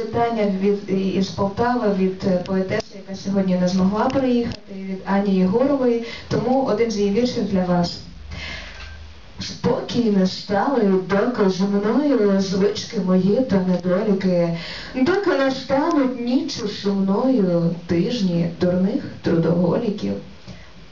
Вітання від із Полтави від е, поетеси, яка сьогодні не змогла приїхати, від Ані Єгорової. Тому один з її віршів для вас. Спокій не стали, доки зі мною звички мої та недоліки, доки не стануть ніччю сумною тижні дурних трудоголіків.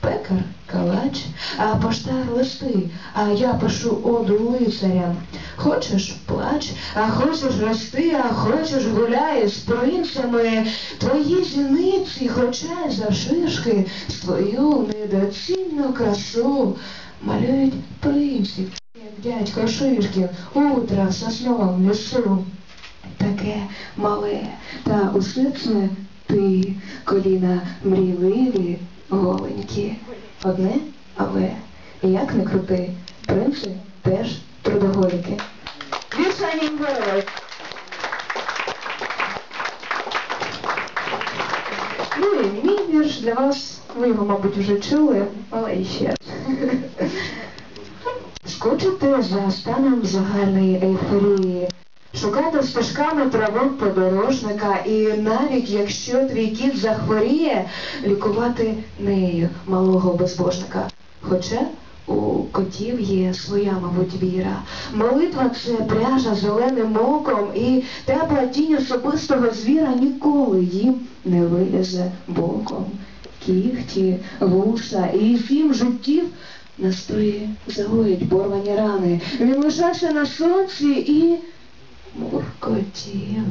Пекар, калач, а поштар листи, а я пишу оду лицарям. Хочеш плач, а хочеш рости, а хочеш гуляй з принцями. Твої зіниці, хоча й завшишки, свою недоцільну красу малюють принців, як дядько Шишків, утра в сосновому лісу. Таке мале, та усе ти, коліна мрійливі, голенькі. Одне, але як не крути, принци теж трудоголіки. Віршані Єгорової. Ну і мій вірш для вас, ви його, мабуть, вже чули, але ще раз. Скучити за станом загальної ейфорії, шукати стежками травок подорожника і навіть якщо твій кіт захворіє, лікувати нею малого безбожника. Хоча у котів є своя, мабуть, віра. Молитва це пряжа зеленим оком, і тепла тінь особистого звіра ніколи їм не вилізе боком. Кіхті, вуса і сім життів настрої загоїть порвані рани. Він лишався на сонці і муркотів.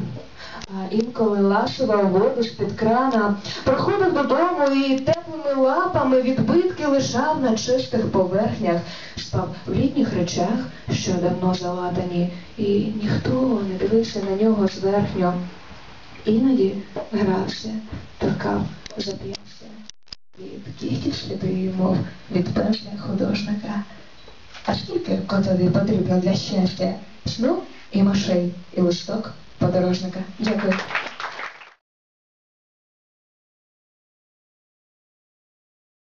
А інколи ласував воду з-під крана, приходив додому і теплими лапами відбитки лишав на чистих поверхнях, спав в літніх речах, що давно залатані, і ніхто не дивився на нього зверхньо. Іноді грався, торкав, зап'явся. Від кіхті сліди, мов від пензля художника. А скільки котові потрібно для щастя? Сну і мишей, і листок подорожника. Дякую.